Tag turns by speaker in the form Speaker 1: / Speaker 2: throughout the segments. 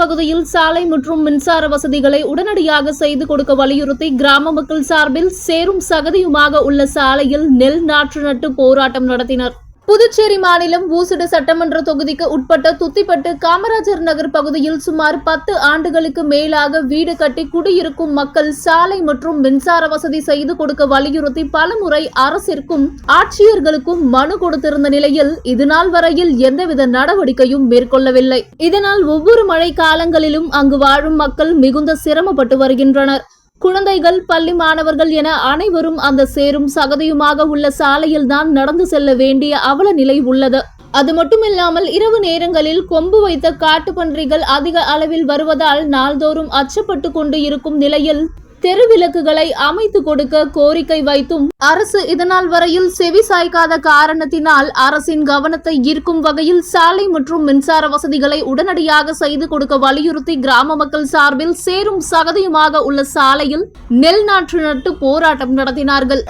Speaker 1: பகுதியில் சாலை மற்றும் மின்சார வசதிகளை உடனடியாக செய்து கொடுக்க வலியுறுத்தி கிராம மக்கள் சார்பில் சேரும் சகதியுமாக உள்ள சாலையில் நெல் நாற்று நட்டு போராட்டம் நடத்தினர். புதுச்சேரி மாநிலம் ஊசுடு சட்டமன்ற தொகுதிக்கு உட்பட்ட துத்திப்பட்டு காமராஜர் நகர் பகுதியில் சுமார் பத்து ஆண்டுகளுக்கு மேலாக வீடு கட்டி குடியிருக்கும் மக்கள் சாலை மற்றும் மின்சார வசதி செய்து கொடுக்க வலியுறுத்தி பலமுறை அரசிற்கும் ஆட்சியர்களுக்கும் மனு கொடுத்திருந்த நிலையில் இதுநாள் வரையில் எந்தவித நடவடிக்கையும் மேற்கொள்ளவில்லை. இதனால் ஒவ்வொரு மழை காலங்களிலும் அங்கு வாழும் மக்கள் மிகுந்த சிரமப்பட்டு வருகின்றனர். குழந்தைகள் பள்ளி மாணவர்கள் என அனைவரும் அந்த சேரும் சகதியுமாக உள்ள சாலையில் தான் நடந்து செல்ல வேண்டிய அவல நிலை உள்ளது. அது மட்டுமில்லாமல் இரவு நேரங்களில் கொம்பு வைத்த காட்டுப்பன்றிகள் அதிக அளவில் வருவதால் நாள்தோறும் அச்சப்பட்டு கொண்டு இருக்கும் நிலையில் தெருவிளக்குகளை அமைத்து கொடுக்க கோரிக்கை வைத்தும் அரசு இதனால் வரையில் செவி சாய்க்காத காரணத்தினால் அரசின் கவனத்தை ஈர்க்கும் வகையில் சாலை மற்றும் மின்சார வசதிகளை உடனடியாக செய்து கொடுக்க வலியுறுத்தி கிராம மக்கள் சார்பில் சேரும் சகதியுமாக உள்ள சாலையில் நெல் நாற்று நட்டு போராட்டம் நடத்தினார்கள்.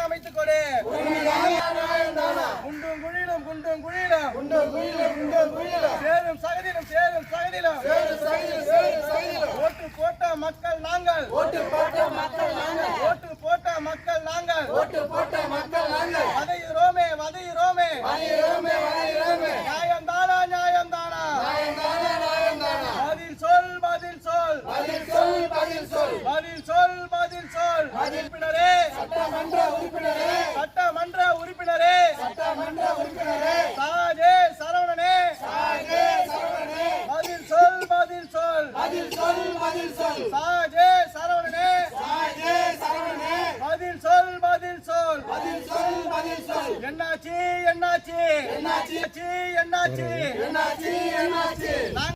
Speaker 2: சேரும் சகதியிலும் சேரும் சகதியிலும். நியாயம் தானா நியாயம் தானா பதில் சொல் பதில் சொல். பதில் சொல் பதில் சொல். பதில் சொல் பதில் சொல். உறுப்பினரே. சட்டமன்ற உறுப்பினரே. சட்டமன்ற உறுப்பினரே. சட்டமன்ற உறுப்பினரே. சாஜே சரவணனே. சாஜே சரவணனே. பதில் சொல் பதில் சொல். பதில் சொல் பதில் சொல். சாஜே சரவணனே. சாஜே சரவணனே. பதில் சொல் பதில் சொல். பதில் சொல் என்னாச்சு? என்னாச்சு? என்னாச்சு? என்னாச்சு? என்னாச்சு? என்னாச்சு?